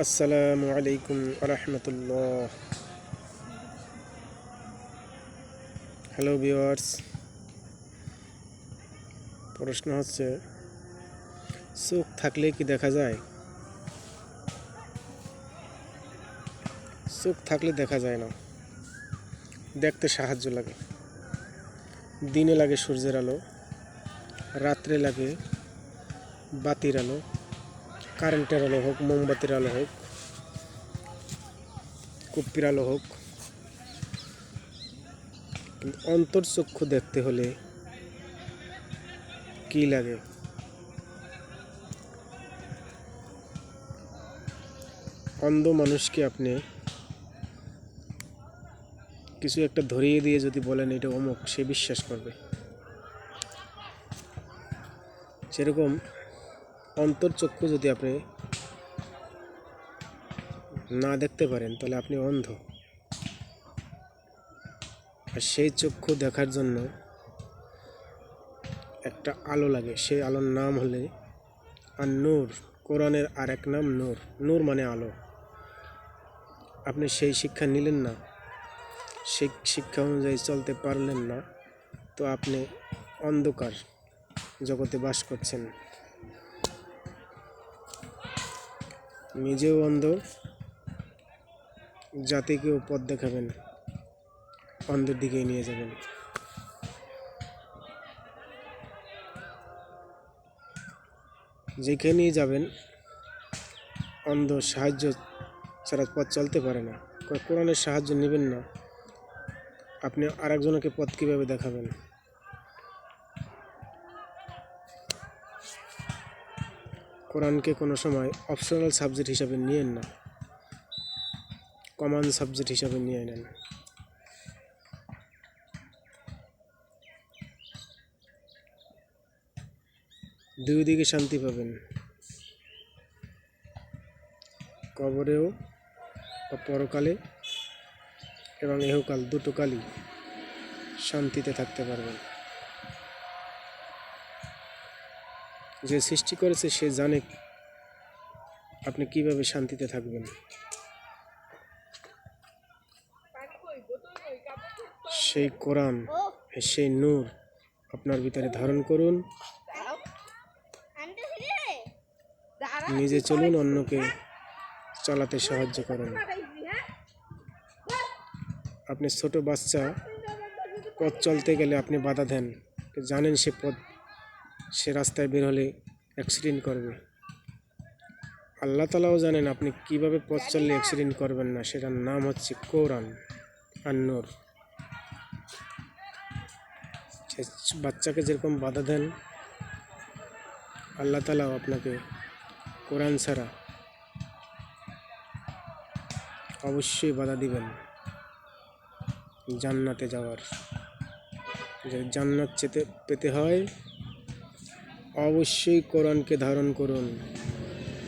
আসসালামু আলাইকুম রহমতুল্লাহ hello viewers প্রশ্ন হচ্ছে, চোখ থাকলে কি দেখা যায়? চোখ থাকলে দেখা যায় না। দেখতে সাহায্য লাগে। দিনে লাগে সূর্যের আলো, রাত্রে লাগে বাতির আলো। কারেন্টের আলো হোক, মোমবাতির আলো হোক কুপ্পির আলো হোক অন্তর্চক্ষু দেখতে হলে কি লাগে? অন্ধ মানুষকে আপনি কিছু একটা ধরিয়ে দিয়ে যদি বলেন, এটা অমুক, সে বিশ্বাস করবে। সেরকম অন্তর্চক্ষু যদি আপনি না দেখতে পারেন, তাহলে আপনি অন্ধ। আর সেই চক্ষু দেখার জন্য একটা আলো লাগে। সেই আলোর নাম হলে আর নূর, কোরআনের আর এক নাম নূর। নূর মানে আলো। আপনি সেই শিক্ষা নিলেন না, সেই শিক্ষা অনুযায়ী চলতে পারলেন না, তো আপনি অন্ধকার জগতে বাস করছেন। নিজেও অন্ধ, জাতিকেও পথ দেখাবেন, অন্ধের দিকে নিয়ে যাবেন। যেখানেই যাবেন, অন্ধ সাহায্য ছাড়া পথ চলতে পারে না। কোরআনের সাহায্য নেবেন না। আপনি আরেকজনকে পথ কীভাবে দেখাবেন? কোরআনকে কোনো সময় অপশনাল সাবজেক্ট হিসাবে নিয়েন না। কমন সাবজেক্ট হিসাবে নিয়ে নেন। দুই দিকে শান্তি পাবেন। কবরেও বা পরকালে এবং এহকাল দুটো কালই শান্তিতে থাকতে পারবেন। যে সৃষ্টি করেছে সে জানে আপনি কীভাবে শান্তিতে থাকবেন। সেই কোরআন, সেই নূর আপনার ভিতরে ধারণ করুন। নিজে চলুন অন্যকে চালাতে সাহায্য করুন। আপনি ছোট বাচ্চা, পথ চলতে গেলে আপনি বাধা দেন। জানেন সে পথ সে রাস্তায় বের হলে অ্যাক্সিডেন্ট করবে। আল্লাহ তালাও জানেন আপনি কীভাবে পথ চললে অ্যাক্সিডেন্ট করবেন না, সেটার নাম হচ্ছে কোরআন আর নূর। বাচ্চাকে যেরকম বাধা দেন, আল্লাহ তালাও আপনাকে কোরআন ছাড়া অবশ্যই বাধা দিবেন জান্নাতে যাওয়ার। জান্নাত চেতে পেতে হয় অবশ্যই কোরআনকে ধারণ করুন।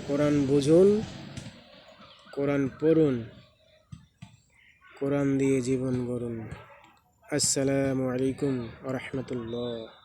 কোরআন বুঝুন, কোরআন পড়ুন, কোরআন দিয়ে জীবন গড়ুন। আসসালামু আলাইকুম রহমতুল্লাহ।